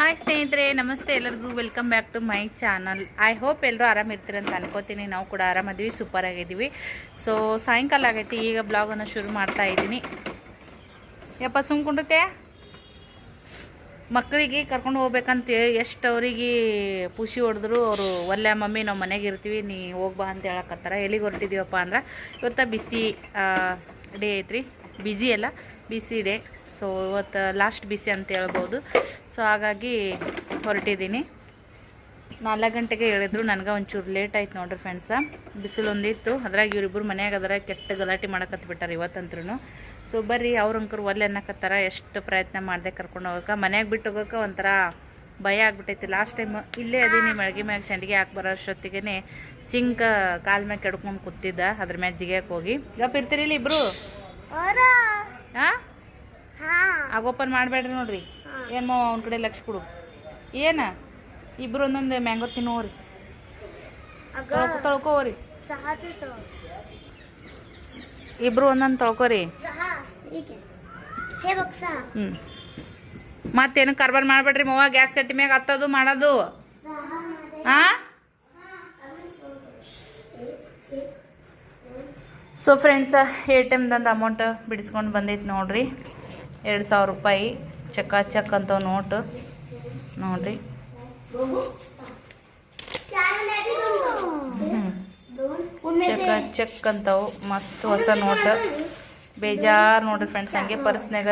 Hi ಸ್ನೇಹಿತರೆ, ನಮಸ್ತೆ ಎಲ್ಲರಿಗೂ. Welcome back to my channel I hope ಎಲ್ಲರೂ ಆರಾಮಿರ್ತೀರಿ ಅಂತ ಅನ್ಕೋತೀನಿ. ನಾವು ಕೂಡ ಆರಾಮದೀವಿ ಸೂಪರ್ ಆಗಿದ್ದೀವಿ. ಸೊ ಸಾಯಂಕಾಲ ಆಗೈತಿ, ಈಗ ಬ್ಲಾಗನ್ನು ಶುರು ಮಾಡ್ತಾ ಇದ್ದೀನಿ. ಯಪ್ಪ ಸುಮ್ಕೊಂಡತೆ ಮಕ್ಕಳಿಗೆ ಕರ್ಕೊಂಡು ಹೋಗ್ಬೇಕಂತ ಎಷ್ಟು ಅವರಿಗೆ ಖುಷಿ ಹೊಡೆದ್ರು ಅವರು, ಒಲ್ಲೆ ಮಮ್ಮಿ, ನಾವು ಮನೆಗೆ ಇರ್ತೀವಿ, ನೀ ಹೋಗ್ಬಾ ಅಂತ ಹೇಳಕತ್ತಾರ ಎಲ್ಲಿಗೆ ಹೊರಟಿದ್ದೀವಪ್ಪ ಅಂದ್ರೆ, ಇವತ್ತ ಬಿಸಿ ಡೇ ಐತ್ರಿ. ಬಿಜಿ ಅಲ್ಲ. ಬಿಸಿ ಇದೆ. ಸೊ ಇವತ್ತು ಲಾಸ್ಟ್ ಬಿಸಿ ಅಂತ ಹೇಳ್ಬೋದು. ಸೊ ಹಾಗಾಗಿ ಹೊರಟಿದ್ದೀನಿ. ನಾಲ್ಕು ಗಂಟೆಗೆ ಹೇಳಿದ್ರು ನನಗೆ ಒಂಚೂರು ಲೇಟ್ ಆಯ್ತು ನೋಡ್ರಿ ಫ್ರೆಂಡ್ಸ ಬಿಸಿಲು ಒಂದಿತ್ತು. ಅದ್ರಾಗ ಇವರಿಬ್ಬರು ಮನ್ಯಾಗ ಅದರ, ಕೆಟ್ಟ ಗಲಾಟೆ ಮಾಡಕತ್ಬಿಟ್ಟಾರೆ ಇವತ್ತಂತ್ರೂ ಸೊ ಬರ್ರಿ ಅವ್ರಂಕರು ಒಲ್ಲೆ ಅನ್ನಕತ್ತಾರ, ಎಷ್ಟು ಪ್ರಯತ್ನ ಮಾಡಿದೆ ಕರ್ಕೊಂಡು ಹೋಗಕ್ಕೆ. ಮನ್ಯಾಗ ಬಿಟ್ಟು ಹೋಗೋಕೆ ಒಂಥರ ಭಯ ಆಗ್ಬಿಟ್ಟೈತಿ. ಲಾಸ್ಟ್ ಟೈಮ್ ಇಲ್ಲೇ ಅದೀನಿ ಮಳಿಗೆ ಮ್ಯಾಗ ಸಂಡಿಗೆ ಹಾಕಿ ಬರೋ ಅಷ್ಟೊತ್ತಿಗೆ ಸಿಂಕ್ ಕಾಲ್ ಮ್ಯಾಗ ಕೆಡ್ಕೊಂಡು ಕೂತಿದ್ದ. ಅದ್ರ ಮ್ಯಾಗ ಜಿಗ್ಯಾಕೆ ಹೋಗಿ. ಇವಾಗ ಇರ್ತೀರಿ ಇಲ್ಲಿ ಇಬ್ರು? ಹಾಂ ಆಗ ಓಪನ್ ಮಾಡಬೇಡ್ರಿ ನೋಡ್ರಿ. ಏನು ಮಾವ ಅವ್ನ ಕಡೆ ಲಕ್ಷ ಕೊಡು. ಏನು? ಇಬ್ರು ಒಂದೊಂದು ಮ್ಯಾಂಗೋ ತಿನ್ನೋರಿ. ತೊಳ್ಕೋರಿ. ಇಬ್ರು ಒಂದೊಂದು ತೊಳ್ಕೋರಿ. ಹ್ಞೂ ಮತ್ತೇನು ಕಾರ್ಬಾರ್ ಮಾಡಬೇಡ್ರಿ ಮವ ಗ್ಯಾಸ್ ಕಟ್ಟಿ ಮ್ಯಾಗ ಹತ್ತೋದು ಮಾಡೋದು. ಹಾಂ ಸೊ ಫ್ರೆಂಡ್ಸ ಎ ಟಿ ಎಮ್ದಂದು ಅಮೌಂಟ್ ಬಿಡಿಸ್ಕೊಂಡು ಬಂದೈತೆ ನೋಡಿರಿ. ಎರಡು ಸಾವಿರ ರೂಪಾಯಿ. ಚಕ್ಕ ಚಕ್ ಅಂತ ನೋಟು. ನೋಡಿರಿ. ಚಕ್ಕ ಚಕ್ ಅಂತವು. ಮಸ್ತ್ ಹೊಸ ನೋಟು. ಬೇಜಾರು ನೋಡ್ರಿ ಫ್ರೆಂಡ್ಸ್ ಹಂಗೆ ಪರ್ಸ್ನಾಗ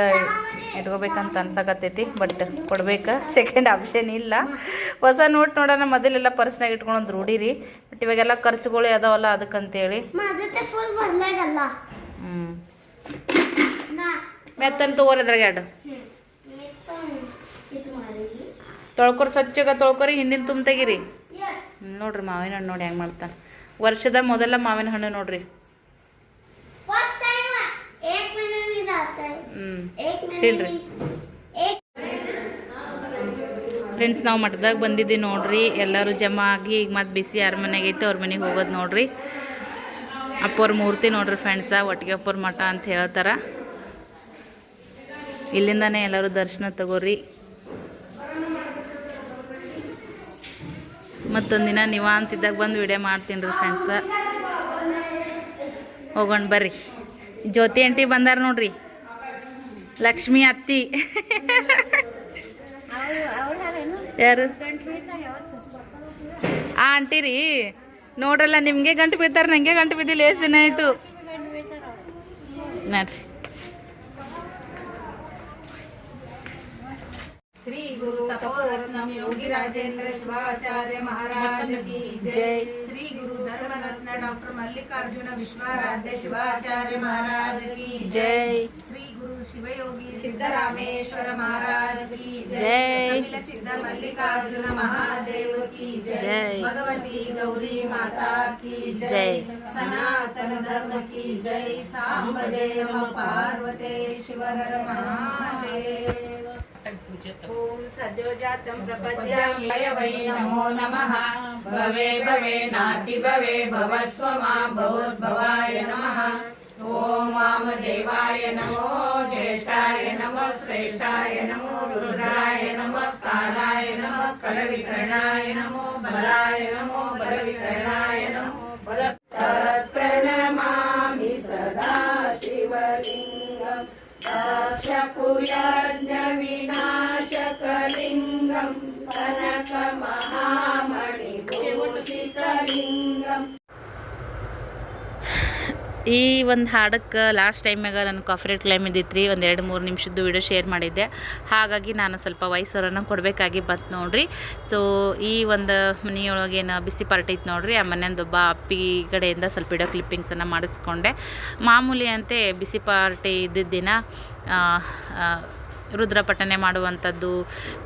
ಇಟ್ಕೋಬೇಕಂತ ಅನ್ಸಕತ್ತೈತಿ ಬಟ್ ಕೊಡ್ಬೇಕು. ಸೆಕೆಂಡ್ ಆಪ್ಷನ್ ಇಲ್ಲ. ಹೊಸ ನೋಟ್ ನೋಡೋಣ ಮೊದಲೆಲ್ಲ ಪರ್ಸ್ನಾಗ ಇಟ್ಕೊಂಡು ರೂಢಿರಿ. ಬಟ್ ಇವಾಗೆಲ್ಲ ಖರ್ಚುಗಳು ಅದಾವಲ್ಲ ಅದಕ್ಕಂತೇಳಿ. ಹ್ಞೂ ಮೆತ್ತನ್ ತಗೋರಿದ್ರಾಗ ಎರಡು. ತೊಳ್ಕೊರಿ ಸ್ವಚ್ಛಗ ತೊಳ್ಕೊರಿ ಹಿಂದಿನ ತುಂಬ ತೆಗಿರಿ ನೋಡ್ರಿ ಮಾವಿನ ಹಣ್ಣು ನೋಡಿ ಹೆಂಗೆ ಮಾಡ್ತಾನೆ ವರ್ಷದ ಮೊದಲ ಮಾವಿನ ಹಣ್ಣು ನೋಡ್ರಿ. ಹೇಳ್ರಿ ಫ್ರೆಂಡ್ಸ್ ನಾವು ಮಠದಾಗ ಬಂದಿದ್ದೀವಿ ನೋಡ್ರಿ. ಎಲ್ಲರೂ ಜಮಾ ಆಗಿ ಈಗ ಮತ್ತೆ ಬಿಸಿ ಯಾರ ಮನೆಗೆ ಐತೆ ಅವ್ರ ಮನೆಗೆ ಹೋಗೋದು ನೋಡ್ರಿ. ಅಪ್ಪವ್ರ ಮೂರ್ತಿ ನೋಡ್ರಿ ಫ್ರೆಂಡ್ಸ ಒಟ್ಟಿಗೆ ಅಪ್ಪರ ಮಠ ಅಂತ ಹೇಳ್ತಾರೆ. ಇಲ್ಲಿಂದಾನೇ ಎಲ್ಲರೂ ದರ್ಶನ ತಗೋರಿ. ಮತ್ತೊಂದಿನ ನೀವ ಅಂತಿದ್ದಾಗ ಬಂದು ವಿಡಿಯೋ ಮಾಡ್ತೀನಿ ರೀ ಫ್ರೆಂಡ್ಸ ಹೋಗೋಣ ಬರ್ರಿ. ಜ್ಯೋತಿ ಆಂಟಿ ಬಂದಾರ ನೋಡ್ರಿ. ಲಕ್ಷ್ಮಿ ಅತ್ತಿ. ಯಾರು? ಆ ಅಂಟಿರಿ ನೋಡ್ರಲ್ಲ ನಿಮಗೆ ಗಂಟು ಬಿದ್ದಾರ ನಂಗೆ ಗಂಟು ಬಿದ್ದಿಲ್ಲ ಎಷ್ಟು ದಿನ ಆಯಿತು? ನೋಡ್ರಿ. ಶ್ರೀ ಗುರು ತಪೋರತ್ನಂ ಯೋಗಿ ರಾಜೇಂದ್ರ ಶಿವಾಚಾರ್ಯ ಮಹಾರಾಜ ಜೈ. ಶ್ರೀ ಗುರು ಧರ್ಮರತ್ನ ಡಾಕ್ಟರ್ ಮಲ್ಲಿಕಾರ್ಜುನ ವಿಶ್ವಾರಾಧ್ಯ ಶಿವಾಚಾರ್ಯ ಮಹಾರಾಜ ಜೈ. गुरु शिवयोगी सिद्धरामेश्वर महाराज की जय। सिद्ध मल्लिकार्जुन महादेव की जय। भगवती गौरी माता की जय। सनातन धर्म की जय। सांब जय नम पार्वते शिवहर महादेव। ॐ सद्योजातं प्रपद्यामि वै नमो नमः। भवे भवे नाति भवे भवस्व मा भवोद्भवाय नमः। ॐ वामदेवाय नमो ज्येष्ठाय नमः श्रेष्ठाय नमो रुद्राय नमः कालाय नमः कलविकर्णाय नमो बलाय नमो बलविकर्णाय नमो बल प्रणमामि सदा शिवलिङ्गम् दाक्षकुयज्ञविनाशकलिङ्गं कनकमा ಈ ಒಂದು ಹಾಡಕ್ಕೆ ಲಾಸ್ಟ್ ಟೈಮ್ಯಾಗ ನನ್ನ ಕಾಫ್ರೇಟ್ ಕ್ಲೈಮ್ ಇದ್ದಿತ್ತು ರೀ ಒಂದು ಎರಡು ಮೂರು ನಿಮಿಷದ್ದು ವಿಡಿಯೋ ಶೇರ್ ಮಾಡಿದ್ದೆ. ಹಾಗಾಗಿ ನಾನು ಸ್ವಲ್ಪ ವಯಸ್ಸವರನ್ನು ಕೊಡಬೇಕಾಗಿ ಬಂತು ನೋಡ್ರಿ. ಸೊ ಈ ಒಂದು ಮನೆಯೊಳಗೇನು ಬಿಸಿ ಪಾರ್ಟಿ ಇತ್ತು ನೋಡ್ರಿ, ಆ ಮನೆಯೊಂದು ಒಬ್ಬ ಅಪ್ಪಿ ಕಡೆಯಿಂದ ಸ್ವಲ್ಪ ವಿಡಿಯೋ ಕ್ಲಿಪ್ಪಿಂಗ್ಸನ್ನು ಮಾಡಿಸ್ಕೊಂಡೆ. ಮಾಮೂಲಿ ಅಂತೆ ಬಿಸಿ ಪಾರ್ಟಿ ಇದ್ದಿದ್ದ ದಿನ ರುದ್ರ ಪಠನೆ ಮಾಡುವಂಥದ್ದು,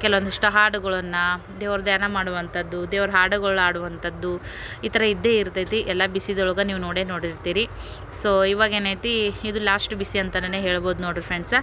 ಕೆಲವೊಂದಿಷ್ಟು ಹಾಡುಗಳನ್ನು ದೇವ್ರ ಧ್ಯಾನ ಮಾಡುವಂಥದ್ದು, ದೇವ್ರ ಹಾಡುಗಳು ಆಡುವಂಥದ್ದು ಈ ಥರ ಇದ್ದೇ ಇರ್ತೈತಿ. ಎಲ್ಲ ಬಿಸಿದೊಳಗೆ ನೀವು ನೋಡೇ ನೋಡಿರ್ತೀರಿ. ಸೊ ಇವಾಗ ಏನೈತಿ, ಇದು ಲಾಸ್ಟ್ ಬಿಸಿ ಅಂತಲೇ ಹೇಳ್ಬೋದು ನೋಡಿರಿ ಫ್ರೆಂಡ್ಸ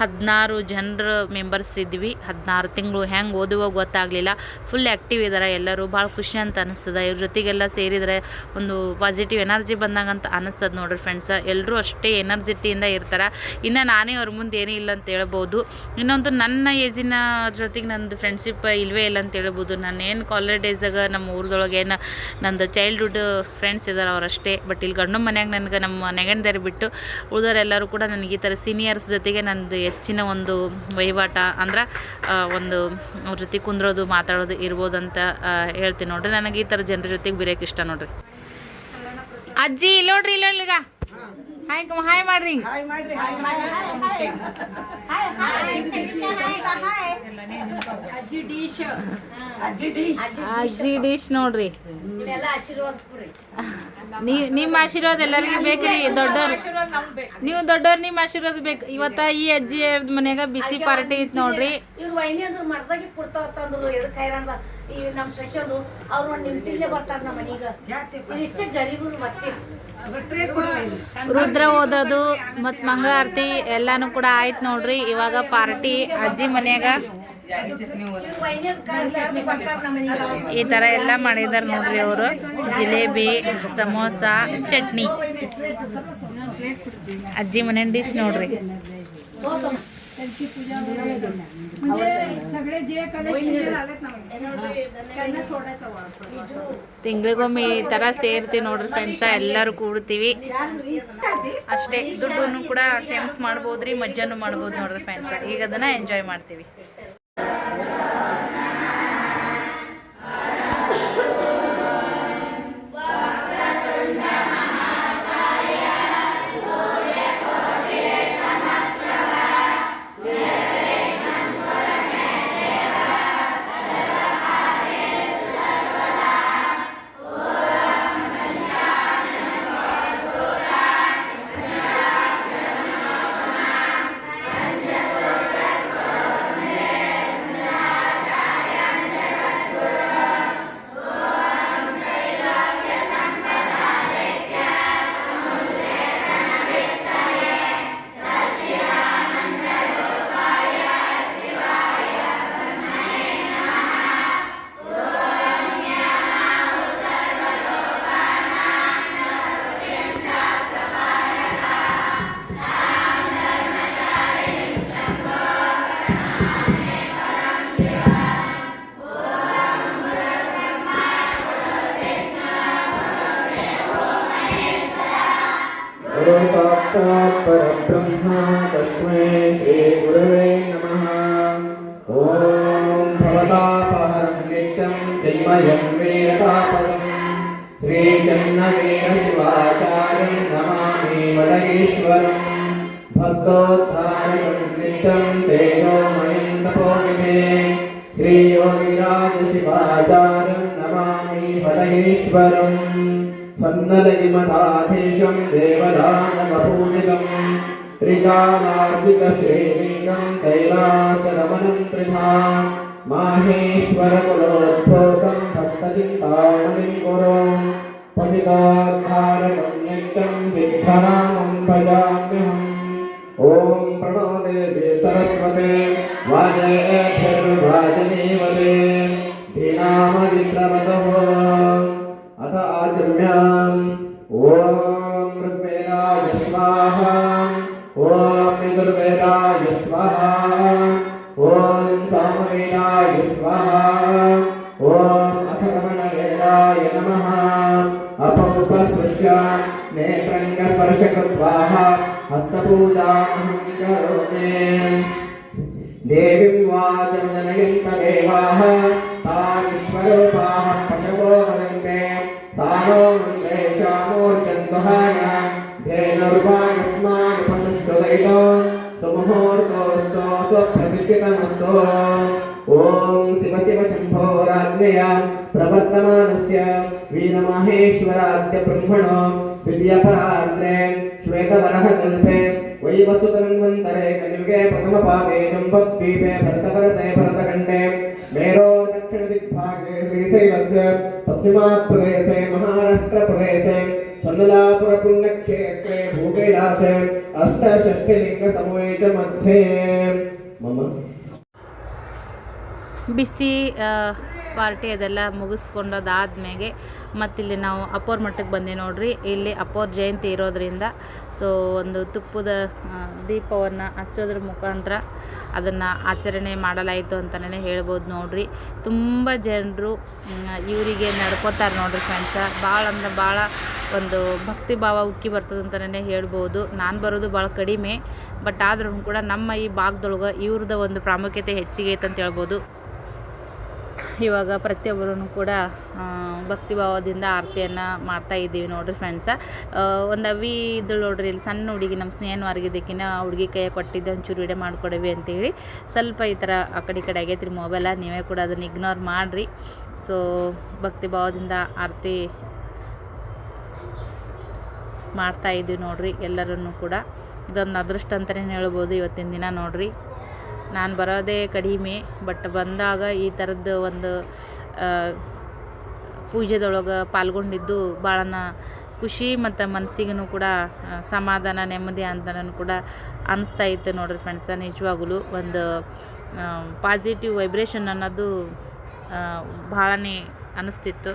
ಹದಿನಾರು ಜನರು ಮೆಂಬರ್ಸ್ ಇದ್ವಿ. ಹದಿನಾರು ತಿಂಗಳು ಹೆಂಗೆ ಓದುವಾಗ ಗೊತ್ತಾಗಲಿಲ್ಲ. ಫುಲ್ ಆ್ಯಕ್ಟಿವ್ ಇದ್ದಾರೆ ಎಲ್ಲರೂ. ಭಾಳ ಖುಷಿ ಅಂತ ಅನಿಸ್ತದೆ. ಇವ್ರ ಜೊತೆಗೆಲ್ಲ ಸೇರಿದರೆ ಒಂದು ಪಾಸಿಟಿವ್ ಎನರ್ಜಿ ಬಂದಂಗಂತ ಅನಿಸ್ತದೆ ನೋಡಿರಿ ಫ್ರೆಂಡ್ಸ ಎಲ್ಲರೂ ಅಷ್ಟೇ ಎನರ್ಜಿಟಿಯಿಂದ ಇರ್ತಾರೆ. ಇನ್ನು ನಾನೇ ಅವ್ರ ಮುಂದೆ ಏನೂ ಇಲ್ಲ ಅಂತ ಹೇಳ್ಬೋದು. ಇನ್ನೊಂದು ನನ್ನ ಏಜಿನ ಜೊತೆಗೆ ನಂದು ಫ್ರೆಂಡ್ಶಿಪ್ ಇಲ್ವೇ ಇಲ್ಲ ಅಂತ ಹೇಳ್ಬೋದು. ನಾನು ಏನು ಕಾಲೇಜ್ ಡೇಸ್ದಾಗ ನಮ್ಮ ಊರದೊಳಗೆ ಏನು ನಂದು ಚೈಲ್ಡ್ಹುಡ್ ಫ್ರೆಂಡ್ಸ್ ಇದ್ದಾರೆ ಅವರಷ್ಟೇ. ಬಟ್ ಇಲ್ಲಿ ಗಂಡು ಮನ್ಯಾಗ ನನಗೆ ನಮ್ಮ ನೆಗೆಂದರೆ ಬಿಟ್ಟು ಉಳಿದವರೆಲ್ಲರೂ ಕೂಡ ನನಗೆ ಈ ಥರ ಸೀನಿಯರ್ಸ್ ಜೊತೆಗೆ ನಂದು ಹೆಚ್ಚಿನ ಒಂದು ವಹಿವಾಟ ಅಂದ್ರೆ ಒಂದು ಅವ್ರ ಜೊತೆ ಕುಂದ್ರೋದು, ಮಾತಾಡೋದು ಇರ್ಬೋದು ಅಂತ ಹೇಳ್ತೀನಿ ನೋಡ್ರಿ. ನನಗೆ ಈ ಥರ ಜನರ ಜೊತೆಗೆ ಬಿರೋಕೆ ಇಷ್ಟ ನೋಡ್ರಿ. ಅಜ್ಜಿ ಇಲ್ಲಿ ಹಾಯ್ ಹಾಯ್ ಮಾಡ್ರಿ. ಅಜ್ಜಿ ಡಿಶ್ ನೋಡ್ರಿ. ನೀವ್ ನಿಮ್ಮ ಆಶೀರ್ವಾದ ಎಲ್ಲರಿಗೂ ಬೇಕ್ರಿ ದೊಡ್ಡವ್ರು ನೀವು ದೊಡ್ಡವ್ರು ನಿಮ್ಮ ಆಶೀರ್ವಾದ ಬೇಕು. ಇವತ್ತ ಈ ಅಜ್ಜಿ ಮನ್ಯಾಗ ಬಿಸಿ ಪಾರ್ಟಿ ಇತ್ತು ನೋಡ್ರಿ. ಇವ್ರ ವೈನಿ ಅಂದ್ರು ಮರ್ದಾಗಿ ಕೊಡ್ತಾವ ತಂದ್ರು ಎದಕ್ ಹೈರಾಣ ಈ ನಮ್ ಸಸ್ಯರು ಅವ್ರು ಒಂದ್ ನಿಂತಿಲ್ಲೇ ಬರ್ತಾರೆ ನಮ್ಮ ಮನೀಗ. ಇದಿಷ್ಟೇ ಗರೀಬರು ಮತ್ತೆ. ರುದ್ರ ಓದೋದು ಮತ್ ಮಂಗಳಾರತಿ ಎಲ್ಲಾನು ಕೂಡ ಆಯ್ತು ನೋಡ್ರಿ. ಇವಾಗ ಪಾರ್ಟಿ ಅಜ್ಜಿ ಮನ್ಯಾಗ. ಈ ತರ ಎಲ್ಲ ಮಾಡಿದಾರ ನೋಡ್ರಿ ಅವರು. ಜಿಲೇಬಿ, ಸಮೋಸ, ಚಟ್ನಿ. ಅಜ್ಜಿ ಮನೆ ಡಿಶ್ ನೋಡ್ರಿ. ತಿಂಗಳಿಗೊಮ್ಮೆ ಈ ತರ ಸೇರ್ತೀವಿ ನೋಡ್ರಿ ಫ್ರೆಂಡ್ಸ ಎಲ್ಲರೂ ಕೂಡ್ತೀವಿ. ಅಷ್ಟೇ, ದುಡ್ಡನ್ನು ಕೂಡ ಸೇವ್ಸ್ ಮಾಡ್ಬೋದ್ರಿ ಮಜ್ಜಾನು ಮಾಡ್ಬೋದು ನೋಡ್ರಿ ಫ್ರೆಂಡ್ಸ ಈಗ ಅದನ್ನ ಎಂಜಾಯ್ ಮಾಡ್ತೀವಿ. गुरु साक्षात् परब्रह्म तस्मै श्रीगुरवे नमः ॐ भवतापहरं नित्यं चिन्मयं वेदतापदम् श्रीचन्नवीरशिवाचार्यं नमामि वडगीश्वरम् भक्तोद्धारकं नित्यं तेजोमयं तपोनिधे श्रीयोगिराजशिवाचार्यं नमामि वडगीश्वरम् సన్నదగిమరాధేశం దేవదానమపూజితం త్రికాలార్దికశ్రేణీకం కైలాసరమణం త్రిధా మాహేశ్వరకులోద్భోగం భక్తచింతామణిం గురు పతితాధారకం నిత్యం సిద్ధరామం భజామ్యహం ఓం ప్రణో దేవి సరస్వతే వాజయే ధీనామ విద్రవతో आचम्याम् ॐ ऋग्वेदाय स्वाहा ॐ यजुर्वेदाय स्वाहा ॐ सामवेदाय स्वाहा ॐ अथर्वणवेदाय नमः अपौपस्पृश्य नेत्रङ्गस्पर्श कृत्वाः हस्तपूजामहं करोमि देवीं वाचमजनयन्तदेवाः तामीश्वरूपाः पशवो वदन्ते सा नो मन्त्रेशामूर्जन्वहाय धेनुर्वायुष्मान् पशुष्टुदयितो सुमुहूर्तोऽस्तो स्वप्रतिष्ठितमस्तो ॐ शिव शिव शम्भोराज्ञया प्रवर्तमानस्य वीरमाहेश्वराद्य ब्रह्मणो विद्यापरार्द्रे श्वेतवरहकल्पे वैवस्तुतन्वन्तरे कलियुगे प्रथमपादे जम्बद्वीपे भरतपरसे भरतखण्डे मेरो दक्षिण दक्षिणदिग्भागे श्रीशैवस्य पश्चिमात्प्रदेशे महाराष्ट्रप्रदेशे स्वर्णलापुरपुण्यक्षेत्रे भूकैलासे अष्टषष्टिलिङ्गसमूहे च मध्ये मम BC ಪಾರ್ಟಿ ಅದೆಲ್ಲ ಮುಗಿಸ್ಕೊಂಡೋದಾದ್ಮೇಲೆ ಮತ್ತಿಲ್ಲಿ ನಾವು ಅಪ್ಪೋರ್ ಮಠಕ್ಕೆ ಬಂದೆ ನೋಡ್ರಿ. ಇಲ್ಲಿ ಅಪ್ಪೋರ್ ಜಯಂತಿ ಇರೋದ್ರಿಂದ ಸೊ ಒಂದು ತುಪ್ಪದ ದೀಪವನ್ನು ಹಚ್ಚೋದ್ರ ಮುಖಾಂತರ ಅದನ್ನು ಆಚರಣೆ ಮಾಡಲಾಯಿತು ಅಂತಲೇ ಹೇಳ್ಬೋದು ನೋಡ್ರಿ. ತುಂಬ ಜನರು ಇವರಿಗೆ ನಡ್ಕೋತಾರೆ ನೋಡ್ರಿ ಫ್ರೆಂಡ್ಸ ಭಾಳ ಅಂದ್ರೆ ಭಾಳ ಒಂದು ಭಕ್ತಿ ಭಾವ ಉಕ್ಕಿ ಬರ್ತದೆ ಅಂತಲೇ ಹೇಳ್ಬೋದು. ನಾನು ಬರೋದು ಭಾಳ ಕಡಿಮೆ, ಬಟ್ ಆದ್ರೂ ಕೂಡ ನಮ್ಮ ಈ ಭಾಗದೊಳಗೆ ಇವ್ರದ್ದು ಒಂದು ಪ್ರಾಮುಖ್ಯತೆ ಹೆಚ್ಚಿಗೆ ಐತೆ ಅಂತ ಹೇಳ್ಬೋದು. ಇವಾಗ ಪ್ರತಿಯೊಬ್ಬರೂ ಕೂಡ ಭಕ್ತಿಭಾವದಿಂದ ಭಕ್ತಿ ಭಾವದಿಂದ ಆರತಿಯನ್ನು ಮಾಡ್ತಾ ಇದ್ದೀವಿ ನೋಡ್ರಿ ಫ್ರೆಂಡ್ಸ ಒಂದು ಅವಿ ಇದ್ದಳು ನೋಡ್ರಿ, ಇಲ್ಲಿ ಸಣ್ಣ ಹುಡುಗಿ ನಮ್ಮ ಸ್ನೇಹನ ಹೊರಗಿದ್ದಕ್ಕಿನ ಹುಡುಗಿ ಕೈಯಾಗ ಕೊಟ್ಟಿದ್ದೆ, ಒಂಚೂರು ವಿಡಿಯೋ ಮಾಡ್ಕೊಡವಿ ಅಂತೇಳಿ. ಸ್ವಲ್ಪ ಈ ಥರ ಆ ಕಡೆ ಈ ಕಡೆ ಆಗೈತ್ರಿ ಮೊಬೈಲ ನೀವೇ ಕೂಡ ಅದನ್ನು ಇಗ್ನೋರ್ ಮಾಡಿರಿ. ಸೊ ಭಕ್ತಿ ಭಾವದಿಂದ ಆರತಿ ಮಾಡ್ತಾ ಇದ್ದೀವಿ ನೋಡ್ರಿ ಎಲ್ಲರನ್ನು ಕೂಡ. ಇದೊಂದು ಅದೃಷ್ಟ ಅಂತಲೇ ಹೇಳ್ಬೋದು ಇವತ್ತಿನ ದಿನ ನೋಡ್ರಿ. ನಾನು ಬರೋದೇ ಕಡಿಮೆ ಬಟ್ ಬಂದಾಗ ಈ ಥರದ್ದು ಒಂದು ಪೂಜೆದೊಳಗೆ ಪಾಲ್ಗೊಂಡಿದ್ದು ಭಾಳ ಖುಷಿ ಮತ್ತು ಮನಸ್ಸಿಗೂ ಕೂಡ ಸಮಾಧಾನ, ನೆಮ್ಮದಿ ಅಂತನೂ ಕೂಡ ಅನ್ನಿಸ್ತಾ ಇತ್ತು ನೋಡ್ರಿ ಫ್ರೆಂಡ್ಸ ನಿಜವಾಗಲೂ ಒಂದು ಪಾಸಿಟಿವ್ ವೈಬ್ರೇಷನ್ ಅನ್ನೋದು ಭಾಳನೇ ಅನಿಸ್ತಿತ್ತು.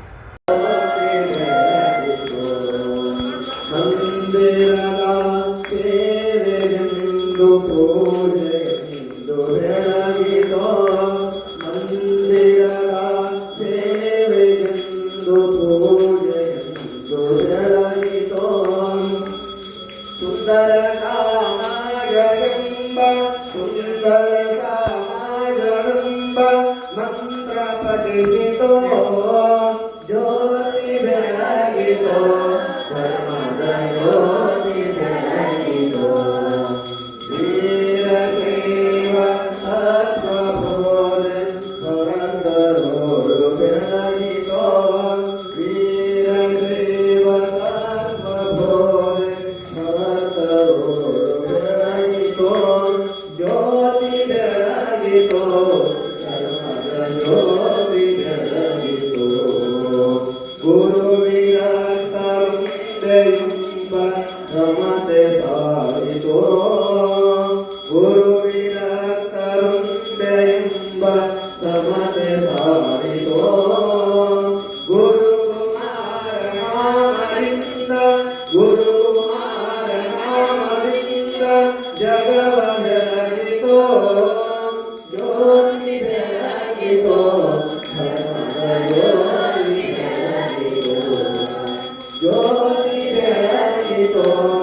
रमते सारितो गुरुवे Lord.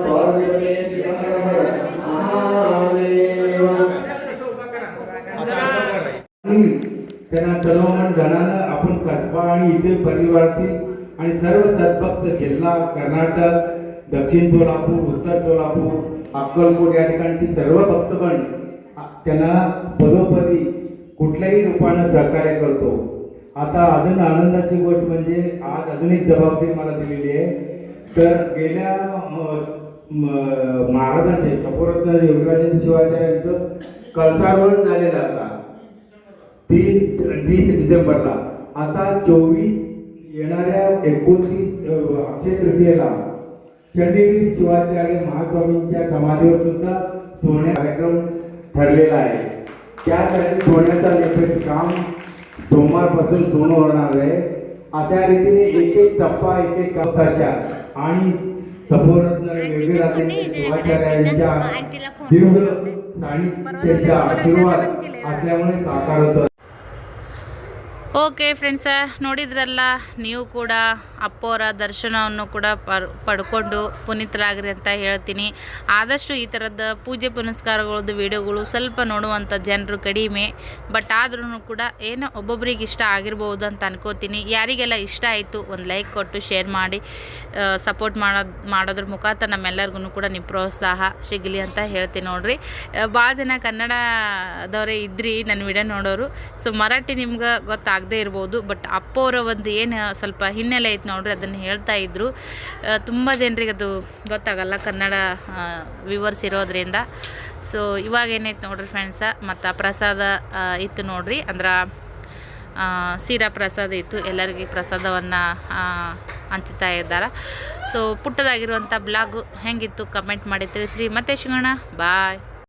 येथील आणि परिवारातील आणि सर्व सद्भक्त जिल्हा कर्नाटक दक्षिण सोलापूर उत्तर सोलापूर अक्कलकोट या ठिकाणचे सर्व भक्तगण त्यांना पदोपदी कुठल्याही रूपानं सहकार्य करतो. आता अजून आनंदाची गोष्ट म्हणजे आज अजून एक जबाबदारी मला दिलेली आहे. तर गेल्या महाराजांचे कपूरत्न योगराजेंद्र शिवाचार्यांचं कळसारोहण झालेलं आता तीस तीस डिसेंबरला. आता चोवीस येणाऱ्या एकोणतीस अक्षय तृतीयेला चंडीगढ शिवाचार्य महास्वामींच्या समाधीवर सुद्धा सोहणे कार्यक्रम ठरलेला आहे. त्यासाठी सोन्याचा लेखन काम सोमवारपासून सुरू होणार आहे. अशा रीतीने एक एक टप्पा एक एक कप्पाच्या आणि वेगळे राहते शिवाचार्यांच्या दीर्घ सानिध्याचा आशीर्वाद असल्यामुळे साकार होतं. ಓಕೆ ಫ್ರೆಂಡ್ಸ, ನೋಡಿದ್ರಲ್ಲ, ನೀವು ಕೂಡ ಅಪ್ಪವರ ದರ್ಶನವನ್ನು ಕೂಡ ಪರ್, ಪಡ್ಕೊಂಡು ಪುನೀತರಾಗ್ರಿ ಅಂತ ಹೇಳ್ತೀನಿ. ಆದಷ್ಟು ಈ ಥರದ ಪೂಜೆ ಪುನಸ್ಕಾರಗಳದ್ದು ವಿಡಿಯೋಗಳು ಸ್ವಲ್ಪ ನೋಡುವಂಥ ಜನರು ಕಡಿಮೆ. ಬಟ್ ಆದ್ರೂ ಕೂಡ ಏನೋ ಒಬ್ಬೊಬ್ರಿಗೆ ಇಷ್ಟ ಆಗಿರ್ಬೋದು ಅಂತ ಅನ್ಕೋತೀನಿ. ಯಾರಿಗೆಲ್ಲ ಇಷ್ಟ ಆಯಿತು ಒಂದು ಲೈಕ್ ಕೊಟ್ಟು, ಶೇರ್ ಮಾಡಿ ಸಪೋರ್ಟ್ ಮಾಡೋದು ಮಾಡೋದ್ರ ಮುಖಾಂತರ ನಮ್ಮೆಲ್ಲರಿಗೂ ಕೂಡ ನಿಮ್ಮ ಪ್ರೋತ್ಸಾಹ ಸಿಗಲಿ ಅಂತ ಹೇಳ್ತೀನಿ ನೋಡಿರಿ. ಭಾಳ ಜನ ಕನ್ನಡದವರೇ ಇದ್ರಿ ನನ್ನ ವಿಡಿಯೋ ನೋಡೋರು. ಸೊ ಮರಾಠಿ ನಿಮ್ಗೆ ಗೊತ್ತಾಗದೇ ಇರ್ಬೋದು ಬಟ್ ಅಪ್ಪವರ ಒಂದು ಏನು ಸ್ವಲ್ಪ ಹಿನ್ನೆಲೆ ಐತೆ ನೋಡ್ರಿ, ಅದನ್ನು ಹೇಳ್ತಾ ಇದ್ದರು ತುಂಬ ಜನರಿಗೆ ಅದು ಗೊತ್ತಾಗಲ್ಲ, ಕನ್ನಡ ವ್ಯೂವರ್ಸ್ ಇರೋದ್ರಿಂದ. ಸೊ ಇವಾಗ ಏನೈತೆ ನೋಡ್ರಿ ಫ್ರೆಂಡ್ಸ ಮತ್ತು ಪ್ರಸಾದ ಇತ್ತು ನೋಡ್ರಿ, ಅಂದ್ರೆ ಸೀರಾ ಪ್ರಸಾದ ಇತ್ತು, ಎಲ್ಲರಿಗೆ ಪ್ರಸಾದವನ್ನು ಹಂಚುತ್ತಾ ಇದ್ದಾರೆ. ಸೊ ಪುಟ್ಟದಾಗಿರುವಂಥ ಬ್ಲಾಗು ಹೆಂಗಿತ್ತು ಕಮೆಂಟ್ ಮಾಡಿ ತಿಳಿಸ್ರಿ. ಮತ್ತೆ ಸಿಗೋಣ ಬಾಯ್